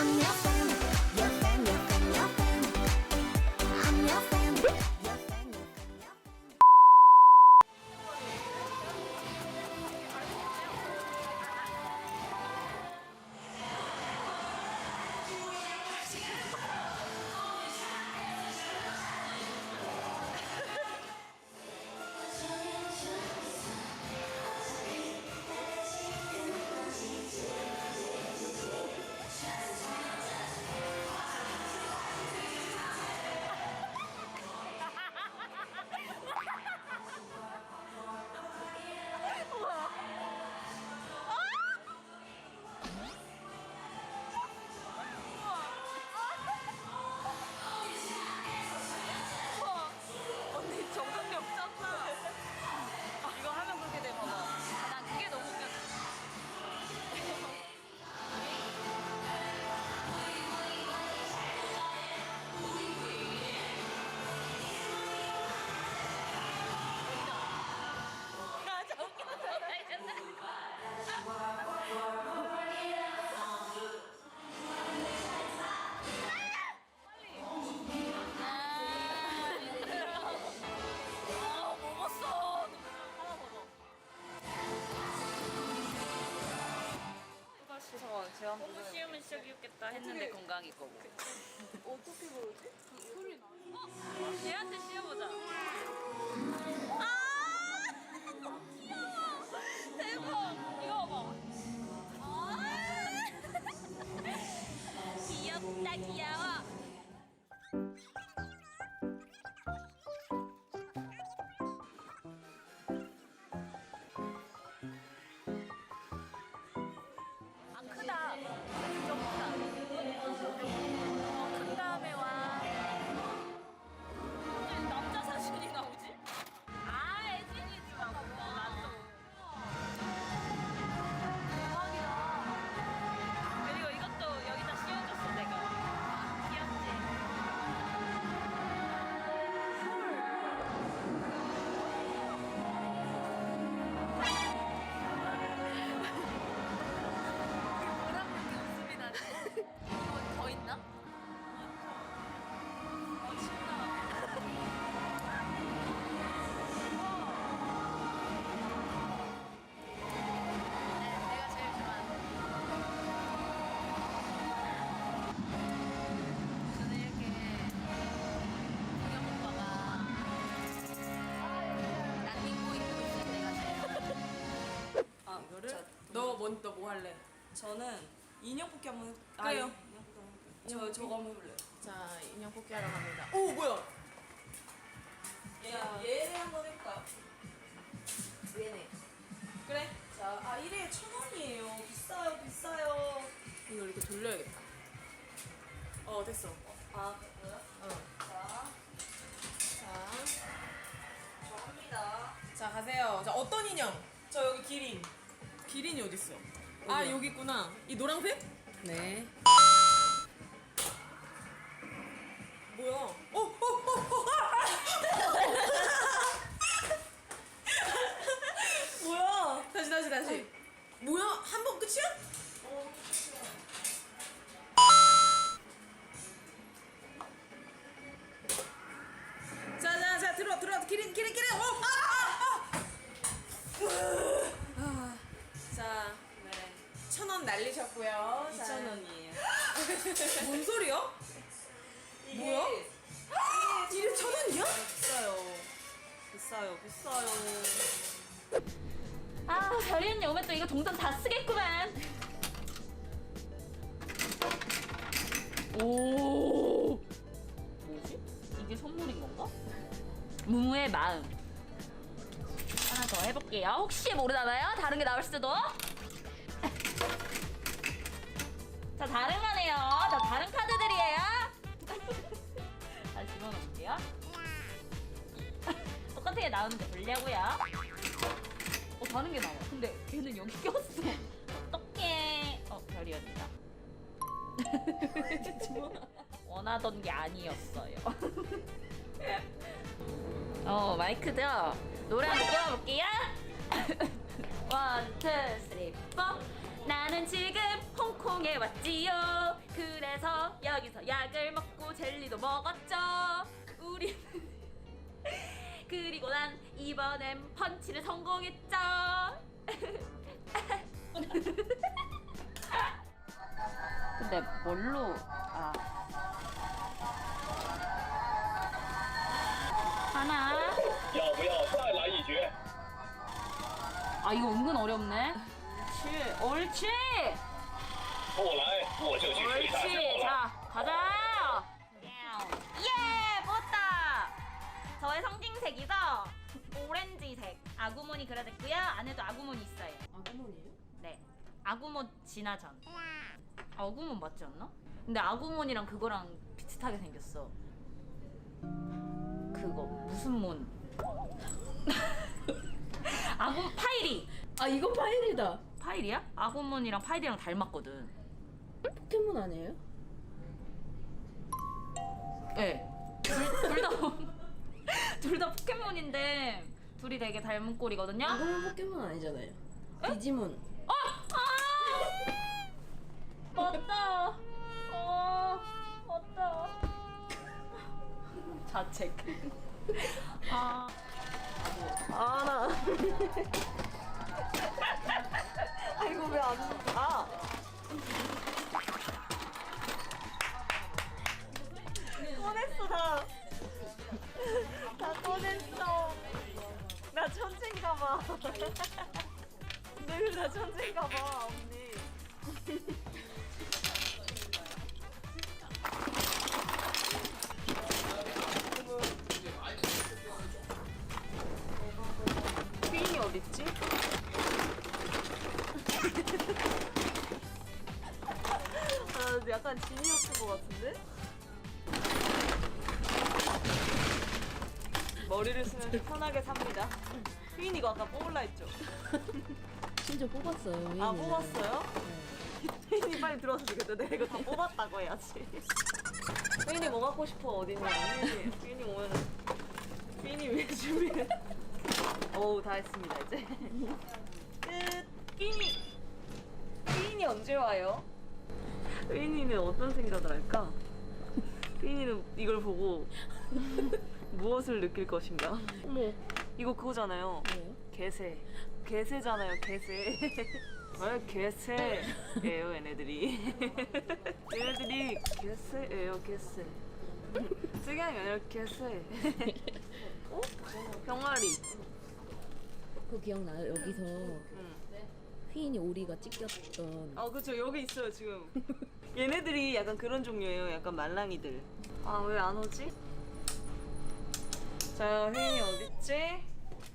I'm your fan, 귀엽겠다 했는데 건강이 거고. 어떻게 그러지? 소리 나. 어? 얘한테 씌워보자. 아! 귀여워. 대박. 이거 봐봐. 아! 귀엽다 귀여워. 너 먼저 뭐 할래? 저는 인형 뽑기 한번 그래요. 아, 인형 뽑기 한번 해볼게요. 저 저거 한번 해볼래요. 자 인형 뽑기 하러 갑니다. 오 뭐야? 얘 얘를 한번 해볼까요? 얘네. 그래. 자, 아 1회에 천 원이에요. 비싸요, 비싸요. 이거 이렇게 돌려야겠다. 어 됐어. 아 그래요? 어. 자, 자, 저 합니다. 자 가세요. 자 어떤 인형? 저 여기 기린. 기린이 어디 있어? 아 여기 있구나. 이 노란색? 네. 천원 날리셨고요. 2,000원이에요. 뭔 소리야? 뭐야? 이게 천 원이야? 비싸요. 비싸요. 비싸요. 아, 별이 언니 오면 또 이거 동전 다 쓰겠구만. 오. 뭐지? 이게 선물인 건가? 무무의 마음. 하나 더 해볼게요. 혹시 모르잖아요? 다른 게 나올 수도. 자, 다른 거네요. 자, 다른 카드들이에요. 다시 집어넣을게요. 똑같은 게 나오는데 보려고요. 어 다른 게 나와. 근데 걔는 여기 꼈어. 어떡해. 어 별이었다. 원하던 게 아니었어요. 어 마이크죠. 노래 한곡 불러볼게요. 원, 투, 쓰리, 포. 나는 지금 홍콩에 왔지요. 그래서 여기서 약을 먹고 젤리도 먹었죠. 우리 그리고 난 이번엔 펀치를 성공했죠. 근데 뭘로 아 하나 要不要再来一局？ 아 이거 은근 어렵네. 옳지 옳지 不来我就去水大 옳지 桥了。 자 가자. 예 뽑았다. 저의 상징색이죠. 오렌지색 아구몬이 그려졌고요. 안에도 아구몬이 있어요. 아구몬이에요? 네. 아구몬 진화전. 아구몬 맞지 않나? 근데 아구몬이랑 그거랑 비슷하게 생겼어. 그거 무슨 몬? 아구 파이리. 아 이거 파일이다. 파이리야? 아구몬이랑 파이리랑 닮았거든. 포켓몬 아니에요? 네. 둘다 둘다 포켓몬인데 둘이 되게 닮은 꼴이거든요. 아구몬 포켓몬 아니잖아요. 디지몬. 아! 맞다. 어, 맞다. 자책. 아, 아 나. 아 이거 왜 안? 아. 꺼냈어 다. 다 꺼냈어. 나 천재인가 봐. 늘 나 천재인가 봐 언니. 어딨지? 아, 약간 지니어스 것 같은데? 머리를 쓰면 좀 편하게 삽니다. 퀸 이거 아까 뽑을라 했죠? 진짜 뽑았어요. 아, 얘는. 뽑았어요? 퀸이 빨리 들어와서 주겠다. 내가 이거 다 뽑았다고 해야지. 퀸이 뭐 갖고 싶어, 어딨냐? 퀸이, 퀸이 오면은. 퀸이 왜 준비해? 어우, 다 했습니다, 이제. 끝! 퀸이! 퀸이 언제 와요? 퀸이는 어떤 생각을 할까? 퀸이는 이걸 보고 무엇을 느낄 것인가? 어머, 이거 그거잖아요. 뭐예요? 개새. 개새잖아요, 개새. 왜 개새예요, 얘네들이. 얘네들이 개새예요, 개새. 승향이 아니라 개새. 어? 병아리. 그거 기억나요? 여기서 응. 휘인이 오리가 찢겼던 아, 그쵸. 여기 있어요, 지금. 얘네들이 약간 그런 종류예요. 약간 말랑이들. 아, 왜 안 오지? 자, 휘인이 어딨지?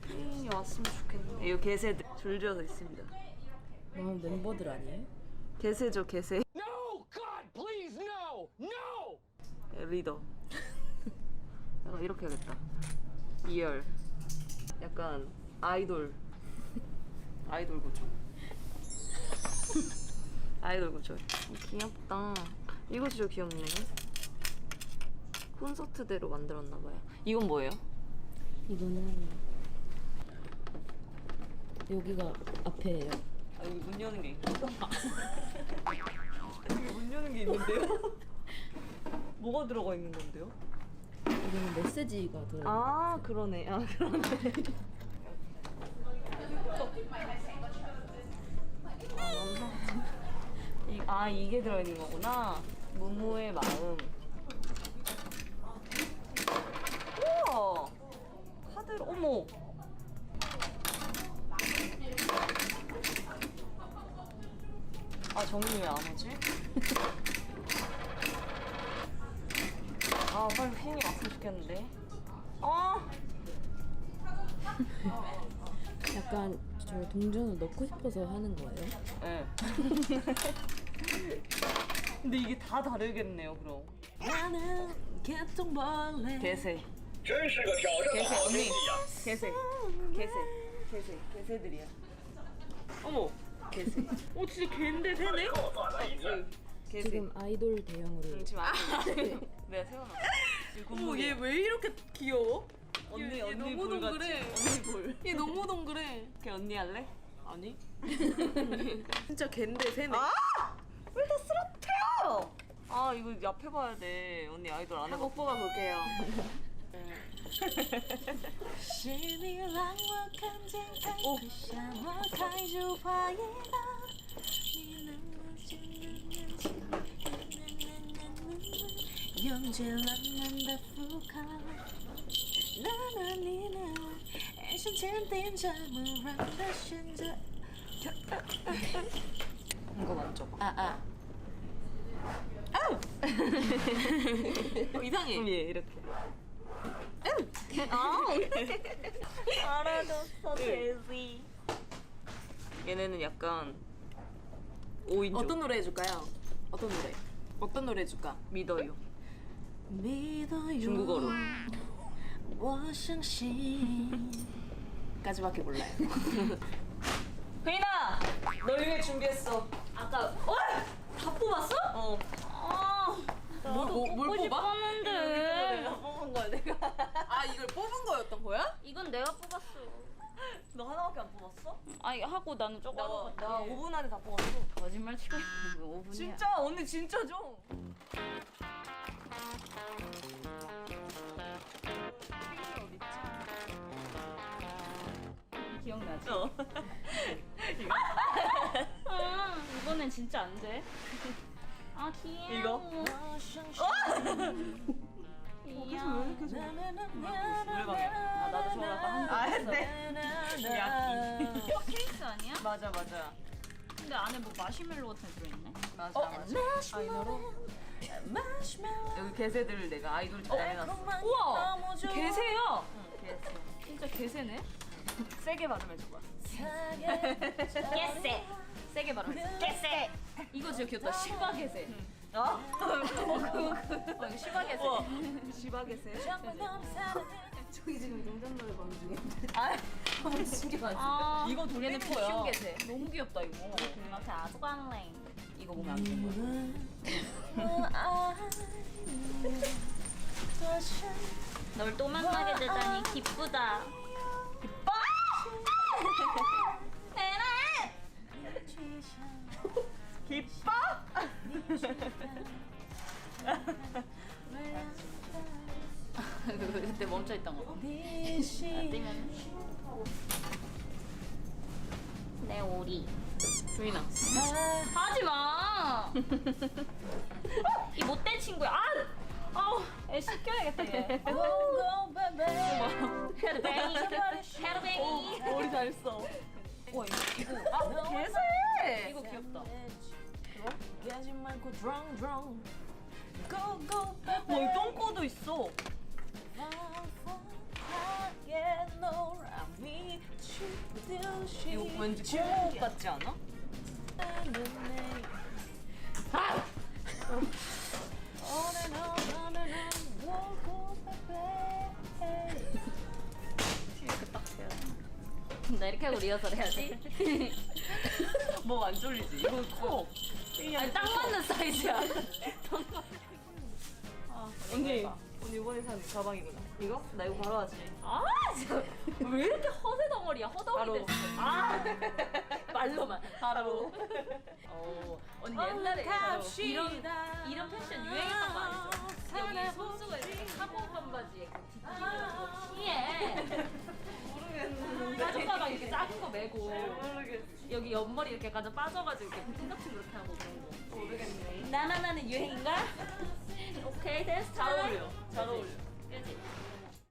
휘인이 왔으면 좋겠는데. 이 개새들 줄지어서 있습니다. 뭐 멤버들 아니에요? 개새죠, 개새. No, God, please, no, no. 예, 리더. 약간 이렇게 해야겠다. 이열. 약간 아이돌. 아이돌 구조. 아이돌 구조. 어, 귀엽다. 이거 진짜 귀엽네. 콘서트대로 만들었나봐요. 이건 뭐예요? 이거는 여기가 앞에예요. 아, 여기 문 여는 게 있고. 여기 문 여는 게 있는데요? 뭐가 들어가 있는 건데요? 이거는 메시지가 들어. 아 그러네. 아 그러네. 아, 이게 들어있는 거구나. 무무의 마음. 우와. 카드 어머. 아 정이 왜안 오지? 아 빨리 휘인이 왔으면 좋겠는데. 아. 약간 저 동전을 넣고 싶어서 하는 거예요. 네. 근데 이게 다 다르겠네요, 그럼. 나는 개똥벌레. 개새. 真是个挑战的 개새 好 언니. 天气呀！ 개새. 개새. 개새. 개새들이야. 어머. 개새. 어 진짜 개인데 새네? 最后再来一次。 개새. 지금 아이돌 대형으로 응, 지금 안 내가 세워놨어. 어머 얘 왜 이렇게 귀여워? 언니 얘 언니 너무 볼 같지? 동그래. 언니 볼. 얘 너무 동그래. 걔 언니 할래? 아니. 진짜 갠데 새네. 아! 왜다 쓰러뜨려? 아 이거 앞에 봐야 돼. 언니 아이돌 안 해봐. 한곡 뽑아 볼게요. 是 이거 만져봐. 아 아. 어, 이상해. 예 이렇게. 아 알아줬어 데지. 얘네는 약간 5인조. 어떤 노래 해줄까요? 어떤 노래? 어떤 노래 해줄까? 믿어요. 믿어요 중국어로. 까지밖에 몰라요. 회인아, 너 위해 준비했어. 아까 어? 다 뽑았어? 어. 아, 뭘, 뭐, 뭘 뽑고 뽑아? 싶었는데. 내가 뽑은 거야 내가. 아 이걸 뽑은 거였던 거야? 이건 내가 뽑았어. 너 하나밖에 안 뽑았어? 아니 하고 나는 조금 나, 나 5분 안에 다 뽑았어. 거짓말 치고 있는 거 5분이야. 진짜 언니 진짜 죠 기억나지? 어. 아, 이번엔 진짜 안 돼. 아 귀여워. 이거? 어? 귀여워. 노래방에. 아 나도 저거 아까 한거 아 했네. 야끼. 이거 케이스 아니야? 맞아 맞아. 근데 안에 뭐 마시멜로 같은 거 들어있네? 맞아 맞아. 아 이 너로. 여기 개새들 내가 아이돌 잘 해놨어. 우와! 개새야! 개새. 진짜 개새네? 세게 발음해 줘봐. 개새! 세게 발음해. 개새! 이거 진짜 귀엽다. 시바개새. 어? 어, 이거 시바개새. 우와. 시바개새. 저기 지금 동전 노래방 중에. 아, 너무 신기하지? 아, 이거 돌린 얘는 거야. 비숑 개새. 너무 귀엽다, 이거. 나 자주 갈래. 이거 보면 안 돼. 널 또 만나게 되다니 기쁘다. 기뻐? 에라! 기뻐? 그때 멈춰 있던 거. 뛰면. 내 오리. 주인아. 하지 마. 이 못된 친구야. 아, 아우, 애 시켜야겠다 얘. 헤르뱅이, 헤르뱅이. 머리 잘했어. 와 이거 이거 아, 개새. 이거 귀엽다. 가지 말고 drunk drunk go go 뭐, 이 똥꼬도 있어. 이 이거 왠지 고목 같지 않아? 나 이렇게 하고 리허설 해야지. 뭐안 졸리지? 이거 커. 아니 딱 맞는 사이즈야. 언니, 언니 이번에 산 가방이구나. 이거? 나 이거 바로 하지. 아 진짜 왜 이렇게 허덩이 바로. 됐어. 아 말로만 바로. 어 언니 옛날에 그 이런 이런 패션 유행했던 거 아니죠? 여기 손수가 이렇게 카고 반바지에 그 뒤집어 키에 가죽 가방 이렇게 작은 거 메고 모르겠어. 여기 옆머리 이렇게 가져 빠져가지고 이렇게 끈적증 그렇게 하고 그런 거. 모르겠네. 나나나는 유행인가? 오케이 됐어. 잘 어울려. 잘 어울려.